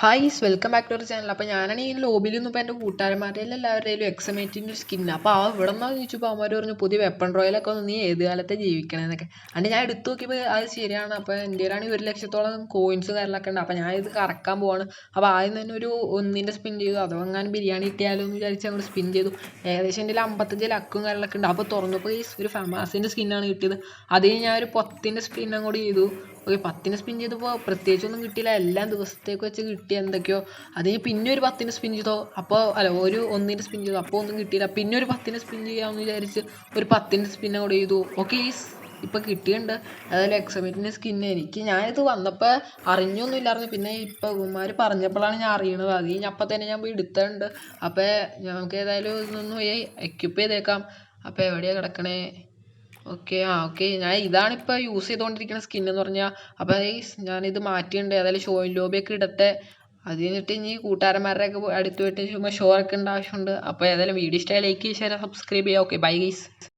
Hi is welcome back to our channel അപ്പോൾ ഞാനാണ് ഈ ലോബിയിൽ നിന്ന് ഇപ്പോൾ എന്റെ കൂട്ടുകാരന്മാരുടെ എല്ലാവരുടെയും എക്സമേറ്റിന്റെ ഒരു സ്കിന്നാണ് അപ്പോൾ ആ ഇവിടെ നിന്നാണ് ചോദിച്ചപ്പോൾ അവന്മാർ പറഞ്ഞു പുതിയ വെപ്പൺ റോയലൊക്കെ ഒന്ന് നീ ഏത് കാലത്തെ ജീവിക്കണമെന്നൊക്കെ എന്നിട്ട് ഞാൻ എടുത്തു നോക്കിയപ്പോൾ അത് ശരിയാണ്. അപ്പോൾ എന്റെ കയ്യിലാണെങ്കിൽ ഒരു ലക്ഷത്തോളം കോയിൻസ് കാര്യങ്ങളൊക്കെ ഉണ്ട്. അപ്പോൾ ഞാൻ ഇത് കറക്കാൻ പോവാണ്. അപ്പോൾ ആദ്യം തന്നെ ഒരു ഒന്നിന്റെ സ്പിൻ ചെയ്തു. അതോ അങ്ങനെ ബിരിയാണി കിട്ടിയാലോ എന്ന് വിചാരിച്ച് അങ്ങോട്ട് സ്പിൻ ചെയ്തു. ഏകദേശം എന്റെ അമ്പത്തഞ്ച് ലക്കും കാര്യങ്ങളൊക്കെ ഉണ്ട്. അപ്പോൾ തുറന്നപ്പോൾ ഈ ഒരു ഫമാസിന്റെ സ്കിന്നാണ് കിട്ടിയത്. അതിന് ഞാൻ ഒരു പത്തിന്റെ സ്പിൻ അങ്ങോട്ട് ചെയ്തു. ഓക്കെ പത്തിന് സ്പിൻ ചെയ്തപ്പോൾ പ്രത്യേകിച്ചൊന്നും കിട്ടിയില്ല. എല്ലാ ദിവസത്തേക്ക് വെച്ച് കിട്ടിയ എന്തൊക്കെയോ. അത് കഴിഞ്ഞ് പിന്നെ ഒരു പത്തിന് സ്പിൻ ചെയ്തോ. അപ്പോൾ അല്ല ഒരു ഒന്നിന്റെ സ്പിൻ ചെയ്തു. അപ്പോൾ ഒന്നും കിട്ടിയില്ല. പിന്നെ ഒരു പത്തിന് സ്പിൻ ചെയ്യാമെന്ന് വിചാരിച്ച് ഒരു പത്തിന്റെ സ്പിൻ അങ്ങോട്ട് ചെയ്തു. ഓക്കെ ഈ ഇപ്പോൾ കിട്ടിയിട്ടുണ്ട്. അതായത് എക്സമിറ്റിന്റെ സ്കിന്ന് എനിക്ക് ഞാനിത് വന്നപ്പോൾ അറിഞ്ഞൊന്നും ഇല്ലായിരുന്നു പിന്നെ ഇപ്പോൾ ഇവന്മാർ പറഞ്ഞപ്പോഴാണ് ഞാൻ അറിയണത്. അത് കഴിഞ്ഞ് അപ്പം തന്നെ ഞാൻ പോയി എടുത്തിട്ടുണ്ട്. അപ്പോൾ നമുക്ക് ഏതായാലും ഇതൊന്നും എക്യുപ്പ് ചെയ്തേക്കാം. അപ്പോൾ എവിടെയാണ് കിടക്കണേ? ഓക്കെ ആ ഓക്കെ ഞാൻ ഇതാണിപ്പോൾ യൂസ് ചെയ്തുകൊണ്ടിരിക്കുന്ന സ്കിൻ എന്ന് പറഞ്ഞാൽ അപ്പോൾ ഇത് മാറ്റിയിട്ടുണ്ട് ഏതായാലും ഷോയിൻ ലോബിയൊക്കെ ഇടട്ടെ. അത് കഴിഞ്ഞിട്ട് ഇനി കൂട്ടുകാരന്മാരുടെ ഒക്കെ അടുത്ത് പോയിട്ട് ചുമ്മാ ഷോ ഒക്കെ ആവശ്യമുണ്ട് അപ്പോൾ ഏതായാലും വീഡിയോ ഇഷ്ടമായി ലൈക്ക് ഷെയർ സബ്സ്ക്രൈബ് ചെയ്യുക ഓക്കെ ബൈ ഗൈസ്